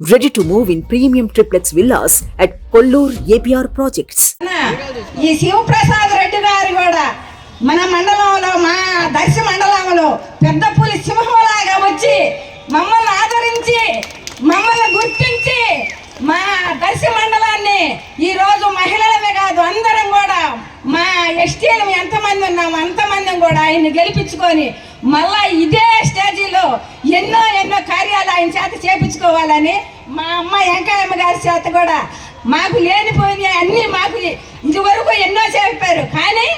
Ready to move in premium triplex villas at Kollur APR projects ఈ శివప్రసాద్ రెడ్డి గారు కూడా మన మండలంలో మా దర్శి మండలంలో పెద్ద పులి సింహంలాగా వచ్చి మమ్మల్ని ఆదరించి మమ్మల్ని గుర్తించి మా దర్శి మండలాన్ని ఈ రోజు మహిళలమే కాదు అందరం కూడా మా ఎస్టీలు ఎంతమంది ఉన్నాము అంతమంది కూడా ఆయన్ని గెలిపించుకొని మళ్ళా ఇదే స్టేజీలో ఎన్నో ఎన్నో కార్యాలు ఆయన చేత చేపించుకోవాలని మా అమ్మ వెంకయ్యమ్మ గారి చేత కూడా మాకు లేనిపోయినాయి అన్నీ మాకు ఇది వరకు ఎన్నో చెప్పారు. కానీ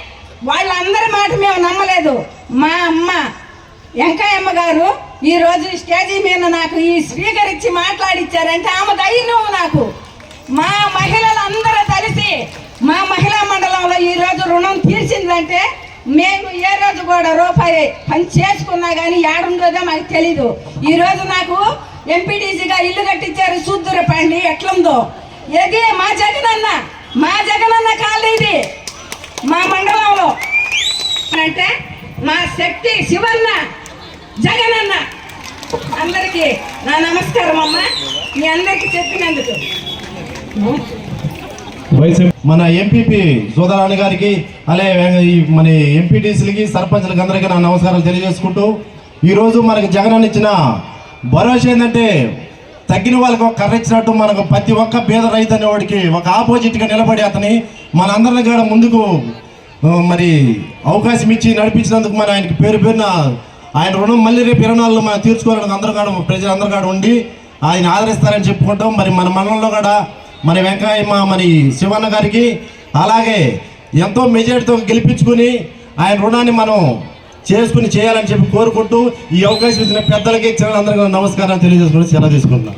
వాళ్ళందరి మాట మేము నమ్మలేదు. మా అమ్మ వెంకయ్యమ్మ గారు ఈరోజు స్టేజీ మీద నాకు ఈ స్పీకర్ ఇచ్చి మాట్లాడిచ్చారంటే ఆమె ధైర్యం నాకు. మా మహిళలందరూ కలిసి మా మహిళా మండలంలో ఈ రోజు రుణం తీర్చిందంటే మేము ఏ రోజు కూడా రూపాయి పని చేసుకున్నా కానీ ఏడుండదో మాకు తెలీదు. ఈరోజు నాకు ఎంపీటీసీగా ఇల్లు కట్టించారు చూద్దురపండి ఎట్లుందో? ఇది మా జగనన్న మా జగనన్న అన్న ఇది. మా మండలంలో. అంటే మా శక్తి శివన్న జగనన్న. అందరికీ నా నమస్కారం అమ్మ. మీ అందరికీ చెప్పినందుకు. మన ఎంపీపీ సోదరాని గారికి అలాగే ఈ మన ఎంపీటీసీలకి సర్పంచ్లకి అందరికీ నా నమస్కారాలు తెలియజేసుకుంటూ ఈరోజు మనకు జగన్ ఇచ్చిన భరోసా ఏంటంటే తగ్గిన వాళ్ళకి ఒక కర్ర ఇచ్చినట్టు మనకు ప్రతి ఒక్క పేద రైతు అనేవాడికి ఒక ఆపోజిట్గా నిలబడి అతని మనందరిని కూడా ముందుకు మరి అవకాశం ఇచ్చి నడిపించినందుకు మన ఆయనకి పేరు పేరున ఆయన రుణం మళ్ళీ రేపు ఇరవై నాలుగులో మనం తీర్చుకోవాలని అందరూ కాడ ప్రజలందరూ కాడ ఉండి ఆయన ఆదరిస్తారని చెప్పుకుంటాం. మరి మన మండలంలో కూడా మన వెంకయ్యమ్మ మరి శివన్న గారికి అలాగే ఎంతో మెజారిటీతో గెలిపించుకుని ఆయన రుణాన్ని మనం చేసుకుని చేయాలని చెప్పి కోరుకుంటూ ఈ అవకాశం ఇచ్చిన పెద్దలకి చిన్నలందరికీ నమస్కారం తెలియజేసుకుంటూ సెలవు తీసుకుంటున్నాం.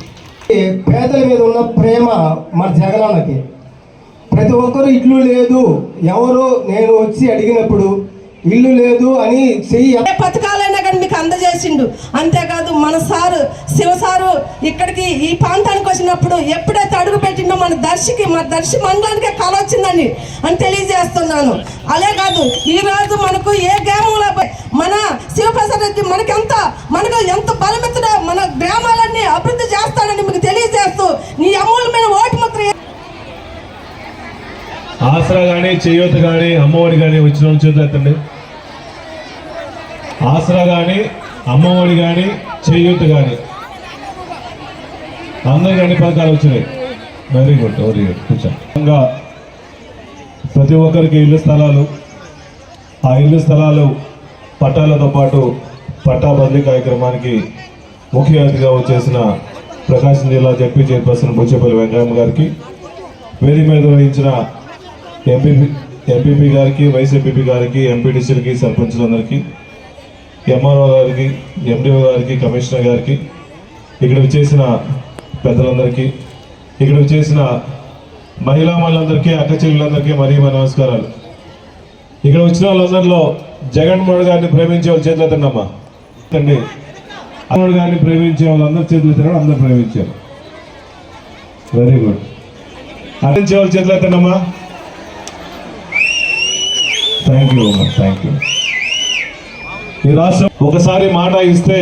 పేదల మీద ఉన్న ప్రేమ మన జగనన్నకి. ప్రతి ఒక్కరు ఇల్లు లేదు ఎవరు నేను వచ్చి అడిగినప్పుడు ఇల్లు లేదు అని చెయ్యి ఏ మీకు అందజేసిండు. అంతేకాదు మన సారు శివ సారు ఇక్కడికి ఈ ప్రాంతానికి వచ్చినప్పుడు ఎప్పుడైతే అడుగు పెట్టిండో మన దర్శికి మన దర్శి మండలానికే కళ వచ్చిందని అని తెలియజేస్తున్నాను. అలే కాదు ఈ రోజు మనకు ఏ గ్రామంలో మన శివప్రసాద్ రెడ్డి మనకి ఎంత మనకు ఎంత బలమెత్తడో మన గ్రామాలన్నీ అభివృద్ధి చేస్తాడని మీకు తెలియజేస్తూ నీ అమూల్యమైన ఓటు ముద్ర ఆసరా కానీ చేయూత కానీ అమ్మఒడి కానీ వచ్చిన చూద్దండి ఆసరా కానీ అమ్మఒడి కానీ చేయూత కానీ అందరికి అన్ని పథకాలు వచ్చినాయి. వెరీ గుడ్ వెరీ గుడ్ కూర్చోంగా ప్రతి ఒక్కరికి ఇల్లు స్థలాలు ఆ ఇల్లు స్థలాలు పట్టాలతో పాటు పట్టా బదిలీ కార్యక్రమానికి ముఖ్య అతిథిగా వచ్చేసిన ప్రకాశం జిల్లా జడ్పీ చైర్పర్సన్ బుచ్చేపల్లి వెంకయ్య గారికి వేది మీద వహించిన ఎంపీపీ ఎంపీపీ గారికి వైస్ ఎంపీపీ గారికి ఎంపీటీసీలకి సర్పంచులందరికీ ఎంఆర్ఓ గారికి ఎండిఓ గారికి కమిషనర్ గారికి ఇక్కడ వచ్చేసిన పెద్దలందరికీ ఇక్కడ వచ్చేసిన మహిళా మహిళలందరికీ అక్క చెల్లెలందరికీ మరీ మా నమస్కారాలు. ఇక్కడ వచ్చిన వాళ్ళందరిలో జగన్మోహన్ గారిని ప్రేమించే వాళ్ళు చేతులు ఎత్తండమ్మా అండి. జగన్మోహన్ గారిని ప్రేమించే వాళ్ళందరూ చేతులు ఎత్తారు అందరూ ప్రేమించారు. వెరీ గుడ్ అందించే వాళ్ళు చేతులు ఎత్తండమ్మా థ్యాంక్ యూ అమ్మా థ్యాంక్ యూ ఈ రాష్ట్రం ఒకసారి మాట ఇస్తే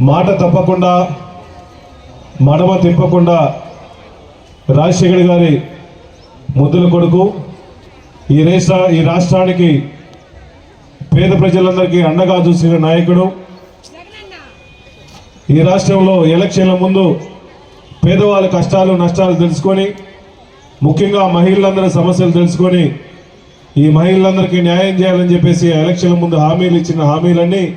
మాట తప్పకుండా మడమ తిప్పకుండా రాజశేఖర్ గారి ముద్దుల కొడుకు ఈ రాష్ట్ర ఈ రాష్ట్రానికి పేద ప్రజలందరికీ అండగా చూసిన నాయకుడు. ఈ రాష్ట్రంలో ఎలక్షన్ల ముందు పేదవాళ్ళ కష్టాలు నష్టాలు తెలుసుకొని ముఖ్యంగా మహిళలందరి సమస్యలు తెలుసుకొని ఈ మహిళలందరికీ న్యాయం చేయాలని చెప్పేసి ఎలక్షన్ల ముందు హామీలు ఇచ్చిన హామీలన్నీ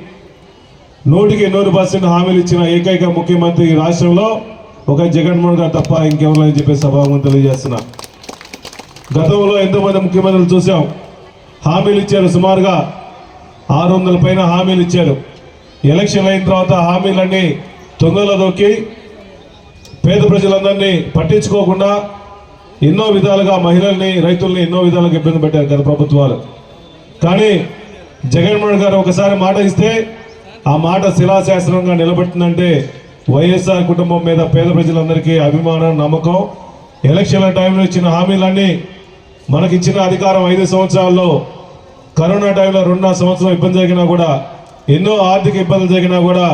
నూటికి నూరు పర్సెంట్ హామీలు ఇచ్చిన ఏకైక ముఖ్యమంత్రి ఈ రాష్ట్రంలో ఒక జగన్మోహన్ గారు తప్ప ఇంకెవరు అని చెప్పేసి సభాముఖం తెలియజేస్తున్నా. గతంలో ఎంతోమంది ముఖ్యమంత్రులు చూసాం. హామీలు ఇచ్చారు సుమారుగా ఆరు వందల పైన హామీలు ఇచ్చారు. ఎలక్షన్ అయిన తర్వాత హామీలన్నీ తొందరలో దొక్కి పేద ప్రజలందరినీ పట్టించుకోకుండా ఎన్నో విధాలుగా మహిళల్ని రైతుల్ని ఎన్నో విధాలుగా ఇబ్బంది పెట్టారు గత ప్రభుత్వాలు. కానీ జగన్మోహన్ గారు ఒకసారి మాట ఇస్తే ఆ మాట శిలాశాస్త్రంగా నిలబెట్టిందంటే వైఎస్ఆర్ కుటుంబం మీద పేద ప్రజలందరికీ అభిమానం నమ్మకం. ఎలక్షన్ల టైంలో ఇచ్చిన హామీలన్నీ మనకిచ్చిన అధికారం ఐదు సంవత్సరాల్లో కరోనా టైంలో రెండున్నర సంవత్సరం ఇబ్బంది జరిగినా కూడా ఎన్నో ఆర్థిక ఇబ్బందులు జరిగినా కూడా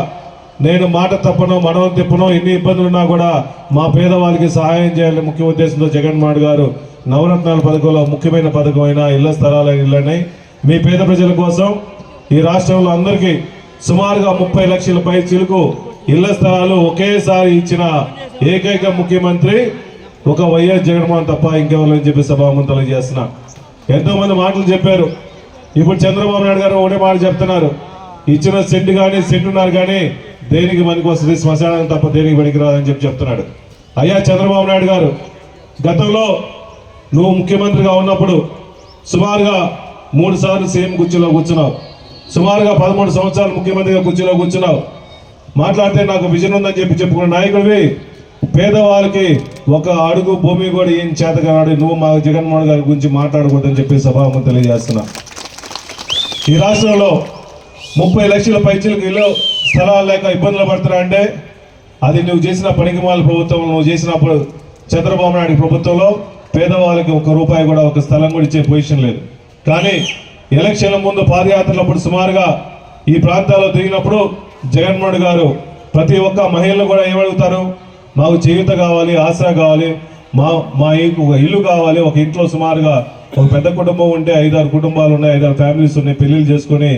నేను మాట తప్పను మనవం తిప్పను ఎన్ని ఇబ్బందులు ఉన్నా కూడా మా పేదవాళ్ళకి సహాయం చేయాలని ముఖ్య ఉద్దేశంతో జగన్మోహన్ గారు నవరత్నాల పథకంలో ముఖ్యమైన పథకమైన ఇళ్ళ స్థలాల ఇళ్ళని మీ పేద ప్రజల కోసం ఈ రాష్ట్రంలో అందరికీ సుమారుగా ముప్పై లక్షల పై చిలుకు ఇళ్ళ స్థలాలు ఒకేసారి ఇచ్చిన ఏకైక ముఖ్యమంత్రి ఒక వైఎస్ జగన్మోహన్ తప్ప ఇంకెవరని చెప్పి సభాముఖం చేస్తున్నా ఎంతో మంది మాటలు చెప్పారు. ఇప్పుడు చంద్రబాబు నాయుడు గారు ఒకటే మాట చెప్తున్నారు. ఇచ్చిన సెట్ కానీ సెంటున్నారు కానీ దేనికి పనికి వస్తుంది శ్మశానం తప్ప దేనికి పనికి రాదని చెప్పి చెప్తున్నాడు. అయ్యా చంద్రబాబు నాయుడు గారు గతంలో నువ్వు ముఖ్యమంత్రిగా ఉన్నప్పుడు సుమారుగా మూడు సార్లు సీఎం కుర్చీలో కూర్చున్నావు. సుమారుగా పదమూడు సంవత్సరాలు ముఖ్యమంత్రిగా కుర్చీలో కూర్చున్నావు. మాట్లాడితే నాకు విజన్ ఉందని చెప్పి చెప్పుకున్న నాయకుడివి పేదవాళ్ళకి ఒక అడుగు భూమి కూడా ఏం చేతగాడు నువ్వు మా జగన్మోహన్ గారి గురించి మాట్లాడకూడదని చెప్పి సభాముఖం తెలియజేస్తున్నా. ఈ రాష్ట్రంలో ముప్పై లక్షల పైచలకు ఇల్లు స్థలాలు లేక ఇబ్బందులు పడుతున్నా అంటే అది నువ్వు చేసిన పనికిమాల ప్రభుత్వం నువ్వు చేసినప్పుడు చంద్రబాబు నాయుడు ప్రభుత్వంలో పేదవాళ్ళకి ఒక రూపాయి కూడా ఒక స్థలం కూడా ఇచ్చే పొజిషన్ లేదు. కానీ ఎలక్షన్ల ముందు పాదయాత్రలప్పుడు సుమారుగా ఈ ప్రాంతాల్లో తిరిగినప్పుడు జగన్మోహన్ గారు ప్రతి ఒక్క మహిళలు కూడా ఏమడుగుతారు? మాకు చేయూత కావాలి ఆసరా కావాలి మా మా ఒక ఇల్లు కావాలి ఒక ఇంట్లో సుమారుగా ఒక పెద్ద కుటుంబం ఉంటే ఐదారు కుటుంబాలు ఉన్నాయి ఐదారు ఫ్యామిలీస్ ఉన్నాయి పెళ్ళిళ్ళు చేసుకొని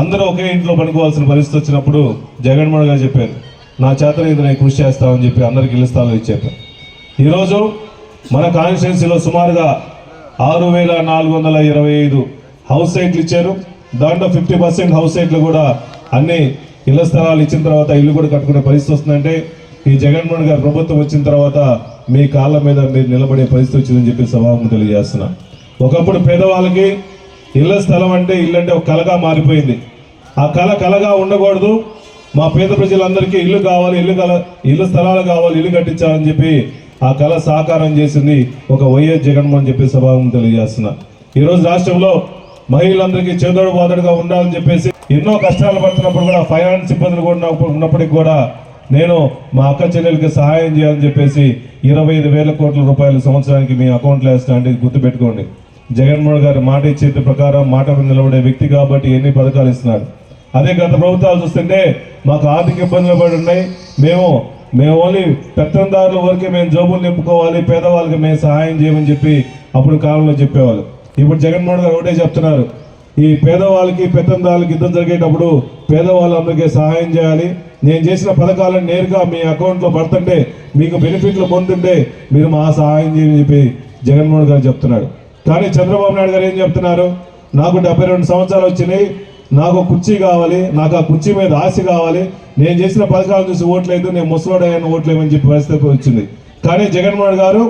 అందరూ ఒకే ఇంట్లో పనుకోవాల్సిన పరిస్థితి వచ్చినప్పుడు జగన్మోహన్ గారు చెప్పారు నా చేత ఇది నేను కృషి చేస్తామని చెప్పి అందరికి ఇల్లు స్థలాలు ఇచ్చారు. ఈరోజు మన కాన్స్టిట్యున్సీలో సుమారుగా ఆరు వేల నాలుగు వందల ఇరవై ఐదు హౌస్ సైట్లు ఇచ్చారు. దాంట్లో ఫిఫ్టీ పర్సెంట్ హౌస్ సైట్లు కూడా అన్ని ఇళ్ళ స్థలాలు ఇచ్చిన తర్వాత ఇల్లు కూడా కట్టుకునే పరిస్థితి వస్తుందంటే ఈ జగన్మోహన్ గారు ప్రభుత్వం వచ్చిన తర్వాత మీ కాళ్ళ మీద మీరు నిలబడే పరిస్థితి వచ్చిందని చెప్పి సభాముఖం తెలియజేస్తున్నా. ఒకప్పుడు పేదవాళ్ళకి ఇళ్ళ స్థలం అంటే ఇల్లు అంటే ఒక కలగా మారిపోయింది. ఆ కళ కలగా ఉండకూడదు. మా పేద ప్రజలందరికీ ఇల్లు కావాలి ఇల్లు కల ఇల్లు స్థలాలు కావాలి ఇల్లు కట్టించాలని చెప్పి ఆ కళ సాకారం చేసింది ఒక వైఎస్ జగన్మోహన్ చెప్పి స్వభావం తెలియజేస్తున్నా. ఈరోజు రాష్ట్రంలో మహిళలందరికీ చేదోడు బాదడుగా ఉండాలని చెప్పేసి ఎన్నో కష్టాలు పడుతున్నప్పుడు కూడా ఫైనాన్స్ ఇబ్బందులు కూడా ఉన్నప్పటికీ కూడా నేను మా అక్క చెల్లెలకి సహాయం చేయాలని చెప్పేసి ఇరవై ఐదు వేల కోట్ల రూపాయలు సంవత్సరానికి మీ అకౌంట్లో వేస్తున్నా అంటే గుర్తుపెట్టుకోండి. జగన్మోహన్ గారు మాట ఇచ్చే ప్రకారం మాట నిలబడే వ్యక్తి కాబట్టి ఎన్ని పథకాలు ఇస్తున్నారు. అదే గత ప్రభుత్వాలు చూస్తుంటే మాకు ఆర్థిక ఇబ్బందులు పడి ఉన్నాయి. మేము మేము ఓన్లీ పెత్తందారుల వరకే మేము జోబులు నింపుకోవాలి పేదవాళ్ళకి మేము సహాయం చేయమని చెప్పి అప్పుడు కాలంలో చెప్పేవాళ్ళు. ఇప్పుడు జగన్మోహన్ గారు ఒకటే చెప్తున్నారు. ఈ పేదవాళ్ళకి పెత్తందారులకి యుద్ధం జరిగేటప్పుడు పేదవాళ్ళందరికీ సహాయం చేయాలి. నేను చేసిన పథకాలను నేరుగా మీ అకౌంట్లో పడుతుంటే మీకు బెనిఫిట్లు పొందుతుంటే మీరు మా సహాయం చేయమని చెప్పి జగన్మోహన్ గారు చెప్తున్నాడు కానీ చంద్రబాబు నాయుడు గారు ఏం చెప్తున్నారు? నాకు డెబ్బై రెండు సంవత్సరాలు వచ్చినాయి నాకు కుర్చీ కావాలి నాకు ఆ కుర్చీ మీద ఆశ కావాలి నేను చేసిన పథకాలు చూసి ఓట్లేదు నేను ముసలోడయ్యాను ఓట్లేమని చెప్పి పరిస్థితి వచ్చింది. కానీ జగన్మోహన్ గారు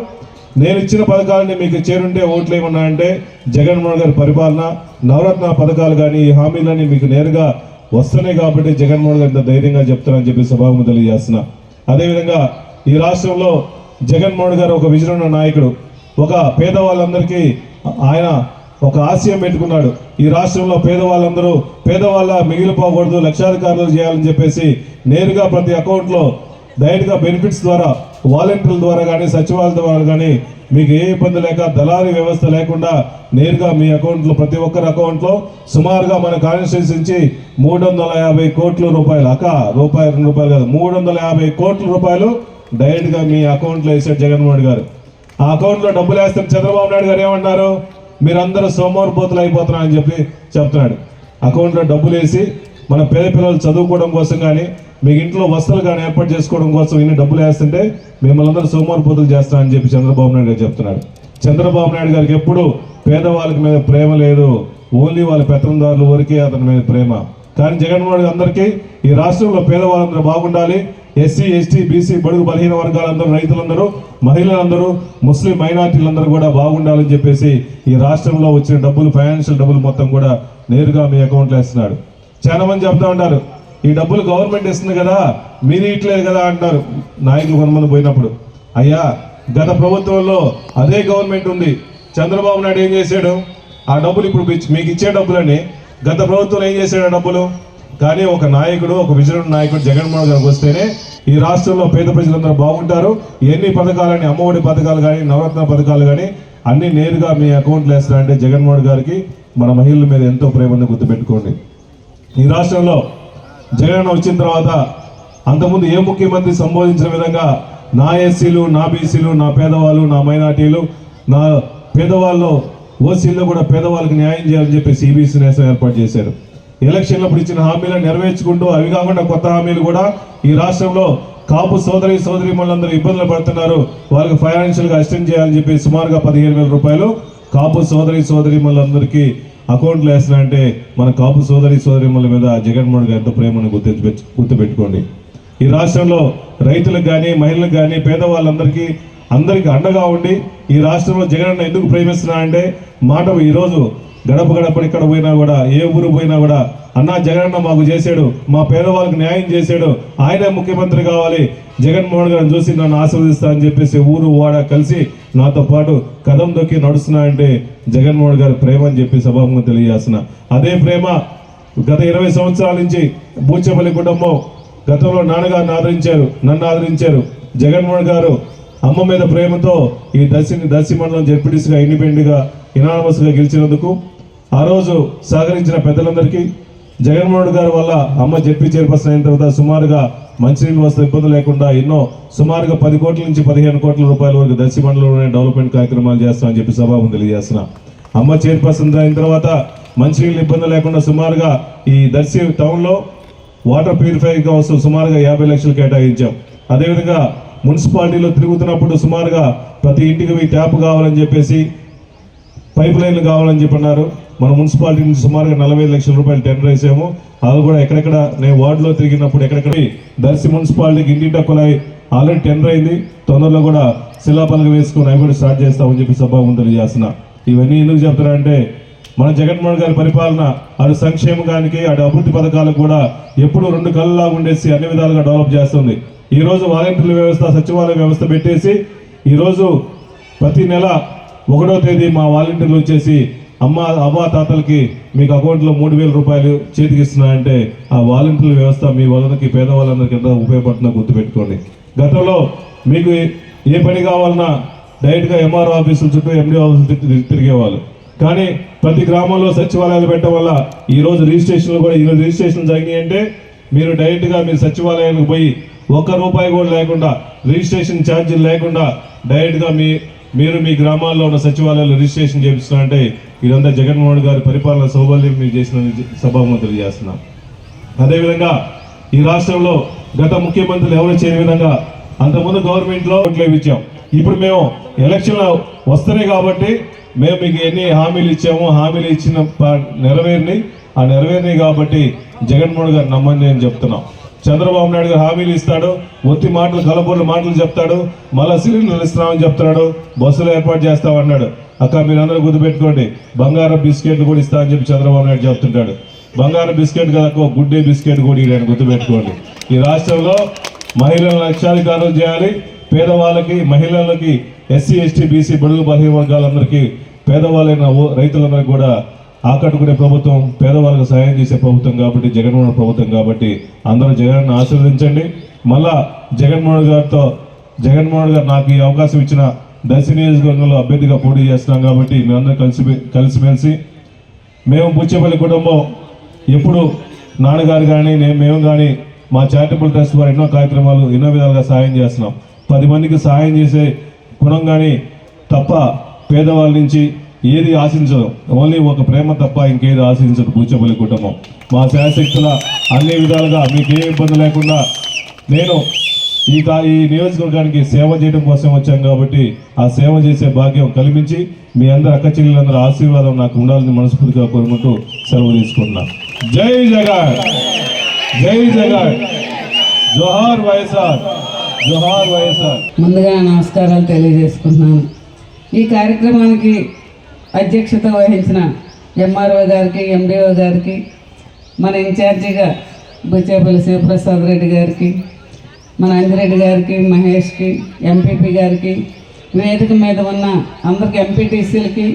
నేను ఇచ్చిన పథకాలని మీకు చేరుంటే ఓట్లేమన్నా అంటే జగన్మోహన్ గారి పరిపాలన నవరత్న పథకాలు కానీ ఈ హామీలని మీకు నేరుగా వస్తున్నాయి కాబట్టి జగన్మోహన్ గారు ఇంత ధైర్యంగా చెప్తారని చెప్పి సభకు తెలియజేస్తున్నా. అదేవిధంగా ఈ రాష్ట్రంలో జగన్మోహన్ గారు ఒక విజయ ఉన్న నాయకుడు. ఒక పేదవాళ్ళందరికీ ఆయన ఒక ఆశయం పెట్టుకున్నాడు. ఈ రాష్ట్రంలో పేదవాళ్ళందరూ పేదవాళ్ళ మిగిలిపోకూడదు లక్షాధికారులు చేయాలని చెప్పేసి నేరుగా ప్రతి అకౌంట్లో డైరెక్ట్గా బెనిఫిట్స్ ద్వారా వాలంటీర్ల ద్వారా కానీ సచివాలయం ద్వారా కానీ మీకు ఏ ఇబ్బంది లేక దళారీ వ్యవస్థ లేకుండా నేరుగా మీ అకౌంట్లో ప్రతి ఒక్కరి అకౌంట్లో సుమారుగా మన కాన్స్టిట్యూన్సీ నుంచి మూడు వందల యాభై కోట్ల రూపాయలు అక్క రూపాయలు రెండు రూపాయలు కాదు మూడు వందల యాభై కోట్ల రూపాయలు డైరెక్ట్గా మీ అకౌంట్లో వేసాడు జగన్మోహన్ గారు. ఆ అకౌంట్లో డబ్బులు వేస్తే చంద్రబాబు నాయుడు గారు ఏమన్నారు మీరందరూ సోమవారపోతులు అయిపోతున్నారని చెప్పి చెప్తున్నాడు. అకౌంట్లో డబ్బులు వేసి మన పేద పిల్లలు చదువుకోవడం కోసం కానీ మీకు ఇంట్లో వస్తువులు కానీ ఏర్పాటు చేసుకోవడం కోసం ఇన్ని డబ్బులు వేస్తుంటే మిమ్మల్ని అందరూ సోమవారపోతులు చేస్తానని చెప్పి చంద్రబాబు నాయుడు గారు చెప్తున్నాడు. చంద్రబాబు నాయుడు గారికి ఎప్పుడు పేదవాళ్ళకి మీద ప్రేమ లేదు. ఓన్లీ వాళ్ళ పెత్తందారులు వరకే అతని మీద ప్రేమ. కానీ జగన్మోహన్ అందరికీ ఈ రాష్ట్రంలో పేదవాళ్ళందరూ బాగుండాలి. ఎస్సీ ఎస్టీ బీసీ బడుగు బలహీన వర్గాలందరూ రైతులందరూ మహిళలందరూ ముస్లిం మైనార్టీలందరూ కూడా బాగుండాలని చెప్పేసి ఈ రాష్ట్రంలో వచ్చిన డబ్బులు ఫైనాన్షియల్ డబ్బులు మొత్తం కూడా నేరుగా మీ అకౌంట్లో వేస్తున్నాడు. చాలా మంది చెప్తా ఉంటారు ఈ డబ్బులు గవర్నమెంట్ ఇస్తుంది కదా మీరు ఇట్లేదు కదా అంటారు నాయకులు కొంతమంది పోయినప్పుడు. అయ్యా గత ప్రభుత్వంలో అదే గవర్నమెంట్ ఉంది చంద్రబాబు నాయుడు ఏం చేశాడు? ఆ డబ్బులు ఇప్పుడు మీకు- మీకు ఇచ్చే డబ్బులని గత ప్రభుత్వం ఏం చేశాడు ఆ డబ్బులు? కానీ ఒక నాయకుడు ఒక విజయం నాయకుడు జగన్మోహన్ గారికి వస్తేనే ఈ రాష్ట్రంలో పేద ప్రజలందరూ బాగుంటారు. ఎన్ని పథకాలని అమ్మఒడి పథకాలు కానీ నవరత్న పథకాలు కానీ అన్నీ నేరుగా మీ అకౌంట్లో వేస్తారంటే జగన్మోహన్ గారికి మన మహిళల మీద ఎంతో ప్రేమను గుర్తుపెట్టుకోండి. ఈ రాష్ట్రంలో జగన్ వచ్చిన తర్వాత అంతకుముందు ఏ ముఖ్యమంత్రి సంబోధించిన విధంగా నా ఎస్సీలు నా బీసీలు నా పేదవాళ్ళు నా మైనార్టీలు నా పేదవాళ్ళు ఓసీల్లో కూడా పేదవాళ్ళకి న్యాయం చేయాలని చెప్పి సిబిసి నేసం ఏర్పాటు చేశారు. ఎలక్షన్లప్పుడు ఇచ్చిన హామీలను నెరవేర్చుకుంటూ అవి కాకుండా కొత్త హామీలు కూడా ఈ రాష్ట్రంలో కాపు సోదరి సోదరి మనందరూ ఇబ్బందులు పడుతున్నారు. వాళ్ళకి ఫైనాన్షియల్గా అసిస్టెంట్ చేయాలని చెప్పి సుమారుగా పదిహేను వేల రూపాయలు కాపు సోదరి సోదరి మనందరికీ అకౌంట్లు వేస్తున్నారంటే మన కాపు సోదరి సోదరి మీద జగన్మోహన్ గారి ఎంతో ప్రేమను గుర్తు గుర్తుపెట్టుకోండి. ఈ రాష్ట్రంలో రైతులకు కానీ మహిళలకు కానీ పేదవాళ్ళందరికీ అందరికీ అండగా ఉండి ఈ రాష్ట్రంలో జగన్ ఎందుకు ప్రేమిస్తున్నా అంటే మాట ఈరోజు గడప గడప ఎక్కడ పోయినా కూడా ఏ ఊరు పోయినా కూడా అన్నా జగనన్న మాకు చేశాడు మా పేదవాళ్ళకి న్యాయం చేశాడు ఆయనే ముఖ్యమంత్రి కావాలి. జగన్మోహన్ గారిని చూసి నన్ను ఆశీర్వదిస్తా అని చెప్పేసి ఊరు వాడ కలిసి నాతో పాటు కదం దొక్కి నడుస్తున్నాయంటే జగన్మోహన్ గారి ప్రేమ అని చెప్పి సభాముఖం తెలియజేస్తున్నా. అదే ప్రేమ గత ఇరవై సంవత్సరాల నుంచి బూచపల్లి కుటుంబం గతంలో నాన్నగారిని ఆదరించారు నన్ను ఆదరించారు. జగన్మోహన్ గారు అమ్మ మీద ప్రేమతో ఈ దర్శిని దర్శి మండలం జెడ్పీటీసీగా ఇండిపెండెంట్గా ఇనానమస్గా గెలిచినందుకు ఆ రోజు సహకరించిన పెద్దలందరికీ జగన్మోహన్ గారి వల్ల అమ్మ జడ్పీ చైర్పర్సన్ అయిన తర్వాత సుమారుగా మంచినీళ్ళు వస్తే ఇబ్బంది లేకుండా ఎన్నో సుమారుగా పది కోట్ల నుంచి పదిహేను కోట్ల రూపాయల వరకు దర్శి మండలంలోనే డెవలప్మెంట్ కార్యక్రమాలు చేస్తామని చెప్పి సభాము తెలియజేస్తున్నా. అమ్మ చైర్పర్సన్ అయిన తర్వాత మంచినీళ్ళు ఇబ్బంది లేకుండా సుమారుగా ఈ దర్శి టౌన్లో వాటర్ ప్యూరిఫై కోసం సుమారుగా యాభై లక్షలు కేటాయించాం. అదేవిధంగా మున్సిపాలిటీలో తిరుగుతున్నప్పుడు సుమారుగా ప్రతి ఇంటికి ట్యాప్ కావాలని చెప్పేసి పైప్ లైన్లు కావాలని చెప్పన్నారు. మన మున్సిపాలిటీ నుంచి సుమారుగా నలభై లక్షల రూపాయలు టెండర్ వేసాము. అది కూడా ఎక్కడెక్కడ నేను వార్డులో తిరిగినప్పుడు ఎక్కడెక్కడ దర్శి మున్సిపాలిటీకి ఇంటింట కులాయి ఆల్రెడీ టెండర్ అయింది. తొందరలో కూడా శిలాపలక వేసుకొని అవి కూడా స్టార్ట్ చేస్తామని చెప్పి సభాము తెలియజేస్తున్నా ఇవన్నీ ఎందుకు చెప్తారంటే మన జగన్మోహన్ గారి పరిపాలన అటు సంక్షేమానికి అటు అభివృద్ధి పథకాలకు కూడా ఎప్పుడు రెండు కళ్ళలా ఉండేసి అన్ని విధాలుగా డెవలప్ చేస్తుంది. ఈ రోజు వాలంటీర్ల వ్యవస్థ సచివాలయ వ్యవస్థ పెట్టేసి ఈరోజు ప్రతి నెల ఒకటో తేదీ మా వాలంటీర్లు వచ్చేసి అమ్మ అవ్వ తాతలకి మీకు అకౌంట్లో మూడు వేల రూపాయలు చేతికి ఇస్తున్నాయంటే ఆ వాలంటీర్ల వ్యవస్థ మీ వాళ్ళకి పేదవాళ్ళందరికీ ఎంత ఉపయోగపడుతుందో గుర్తుపెట్టుకోండి. గతంలో మీకు ఏ పని కావాలన్నా డైరెక్ట్గా ఎంఆర్ఓ ఆఫీసుల చుట్టూ ఎండి ఆఫీసులు తిరిగి- తిరిగేవాళ్ళు. కానీ ప్రతి గ్రామంలో సచివాలయాలు పెట్టడం వల్ల ఈరోజు రిజిస్ట్రేషన్లు కూడా ఈ రోజు రిజిస్ట్రేషన్ జరిగినాయి అంటే మీరు డైరెక్ట్గా మీరు సచివాలయానికి పోయి ఒక్క రూపాయి కూడా లేకుండా రిజిస్ట్రేషన్ ఛార్జీలు లేకుండా డైరెక్ట్గా మీ మీరు మీ గ్రామాల్లో ఉన్న సచివాలయాలు రిజిస్ట్రేషన్ చేపిస్తున్నారంటే ఇదంతా జగన్మోహన్ గారి పరిపాలన సౌబల్యం మీరు చేసిన సభాముఖం తెలియజేస్తున్నాం. అదేవిధంగా ఈ రాష్ట్రంలో గత ముఖ్యమంత్రులు ఎవరు చేయని విధంగా అంతకుముందు గవర్నమెంట్లో ఓట్లు ఇచ్చాం. ఇప్పుడు మేము ఎలక్షన్లు వస్తున్నాయి కాబట్టి మేము మీకు ఎన్ని హామీలు ఇచ్చామో హామీలు ఇచ్చిన ప- నెరవేరిని ఆ నెరవేరినాయి కాబట్టి జగన్మోహన్ గారు నమ్మండి అని చెప్తున్నాం. చంద్రబాబు నాయుడు గారు హామీలు ఇస్తాడు ఒత్తి మాటలు కలబోర్ల మాటలు చెప్తాడు మళ్ళా సిలిండర్లు ఇస్తున్నామని చెప్తున్నాడు బస్సులు ఏర్పాటు చేస్తామన్నాడు అక్క మీరందరూ గుర్తుపెట్టుకోండి బంగారం బిస్కెట్లు కూడా ఇస్తా అని చెప్పి చంద్రబాబు నాయుడు చెప్తుంటాడు. బంగారం బిస్కెట్ కదా గుడ్డే బిస్కెట్ కూడా ఇవ్వడానికి గుర్తుపెట్టుకోండి. ఈ రాష్ట్రంలో మహిళలను లక్ష్యాధికారులు చేయాలి. పేదవాళ్ళకి మహిళలకి ఎస్సీ ఎస్టీ బీసీ బడుగు బలహీన వర్గాలందరికీ పేదవాళ్ళైన ఓ- రైతులందరికీ కూడా ఆకట్టుకునే ప్రభుత్వం పేదవాళ్ళకు సహాయం చేసే ప్రభుత్వం కాబట్టి జగన్మోహన్ ప్రభుత్వం కాబట్టి అందరూ జగన్ ఆశీర్వదించండి. మళ్ళా జగన్మోహన్ గారితో జగన్మోహన్ గారు నాకు ఈ అవకాశం ఇచ్చిన దర్శి నియోజకవర్గంలో అభ్యర్థిగా పోటీ చేస్తున్నాం కాబట్టి మేమందరం కలిసి కలిసిమెలిసి మేము బుచ్చేపల్లి కుటుంబం ఎప్పుడు నాన్నగారు కానీ నేను మేము కానీ మా చారిటబుల్ ట్రస్ట్ వారు ఎన్నో కార్యక్రమాలు ఎన్నో విధాలుగా సహాయం చేస్తున్నాం. పది మందికి సహాయం చేసే గుణం కానీ తప్ప పేదవాళ్ళ నుంచి ఏది ఆశించదు. ఓన్లీ ఒక ప్రేమ తప్ప ఇంకేది ఆశించదు బూచపల్లి కుటుంబం. మా శాశక్తుల అన్ని విధాలుగా మీకు ఏ ఇబ్బంది లేకుండా నేను ఈ కా ఈ నియోజకవర్గానికి సేవ చేయడం కోసం వచ్చాం కాబట్టి ఆ సేవ చేసే భాగ్యం కల్పించి మీ అందరు అక్క చెల్లెలందరూ ఆశీర్వాదం నాకు ఉండాలని మనస్ఫూర్తిగా కోరుకుంటూ సెలవు తీసుకుంటున్నా. జై జగన్! జై జగన్! జోహార్ వైఎస్ఆర్! జోహార్ వైఎస్ఆర్! ముందుగా నమస్కారాలు తెలియజేసుకుంటున్నాను. ఈ కార్యక్రమానికి అధ్యక్షత వహించిన ఎంఆర్ఓ గారికి ఎండిఓ గారికి మన ఇన్ఛార్జిగా బుచ్చేపల్లి శివప్రసాద్ రెడ్డి గారికి మన అంజిరెడ్డి గారికి మహేష్కి ఎంపీపీ గారికి వేదిక మీద ఉన్న అందరికి ఎంపీటీసీలకి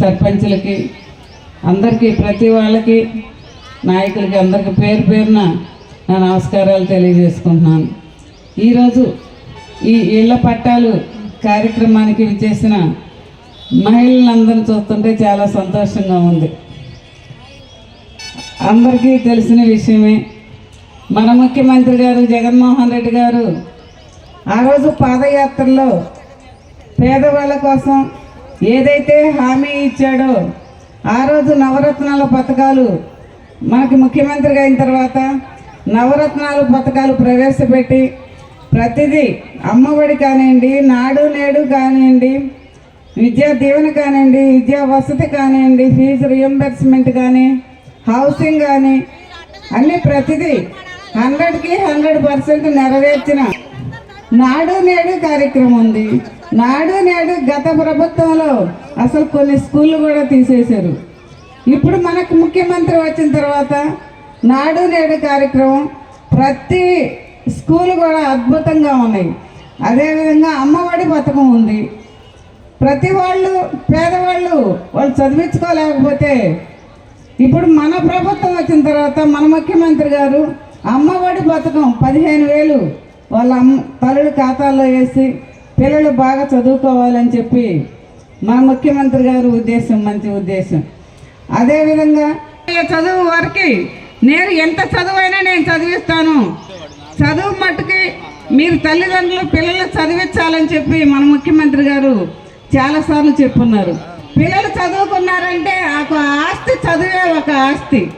సర్పంచులకి అందరికీ ప్రతి వాళ్ళకి నాయకులకి అందరికి పేరు పేరున నా నమస్కారాలు తెలియజేసుకుంటున్నాను. ఈరోజు ఈ ఇళ్ళ పట్టాలు కార్యక్రమానికి విచ్చేసిన మహిళలందరిని చూస్తుంటే చాలా సంతోషంగా ఉంది. అందరికీ తెలిసిన విషయమే మన ముఖ్యమంత్రి గారు జగన్మోహన్ రెడ్డి గారు ఆ రోజు పాదయాత్రలో పేదవాళ్ళ కోసం ఏదైతే హామీ ఇచ్చాడో ఆ రోజు నవరత్నాల పథకాలు మనకి ముఖ్యమంత్రిగా అయిన తర్వాత నవరత్నాలు పథకాలు ప్రవేశపెట్టి ప్రతిదీ అమ్మఒడి కానివ్వండి నాడు నేడు కానివ్వండి విద్యా దీవెన కానివ్వండి విద్యా వసతి కానివ్వండి ఫీజు రియంబర్స్మెంట్ కానీ హౌసింగ్ కానీ అన్ని ప్రతిదీ హండ్రెడ్కి హండ్రెడ్ పర్సెంట్ నెరవేర్చిన నాడు నేడు కార్యక్రమం ఉంది. నాడు నేడు గత ప్రభుత్వంలో అసలు కొన్ని స్కూళ్ళు కూడా తీసేశారు. ఇప్పుడు మనకు ముఖ్యమంత్రి వచ్చిన తర్వాత నాడు నేడు కార్యక్రమం ప్రతి స్కూల్ కూడా అద్భుతంగా ఉన్నాయి. అదేవిధంగా అమ్మఒడి పథకం ఉంది. ప్రతి వాళ్ళు పేదవాళ్ళు వాళ్ళు చదివించుకోలేకపోతే ఇప్పుడు మన ప్రభుత్వం వచ్చిన తర్వాత మన ముఖ్యమంత్రి గారు అమ్మఒడి పథకం పదిహేను వేలు వాళ్ళ అమ్మ తల్లుడి ఖాతాల్లో వేసి పిల్లలు బాగా చదువుకోవాలని చెప్పి మన ముఖ్యమంత్రి గారు ఉద్దేశం మంచి ఉద్దేశం. అదేవిధంగా చదువు వారికి నేను ఎంత చదువైనా నేను చదివిస్తాను. చదువు మట్టుకి మీరు తల్లిదండ్రులు పిల్లలు చదివించాలని చెప్పి మన ముఖ్యమంత్రి గారు చాలాసార్లు చెప్పున్నారు. పిల్లలు చదువుకున్నారంటే ఆ ఆస్తి చదివే ఒక ఆస్తి.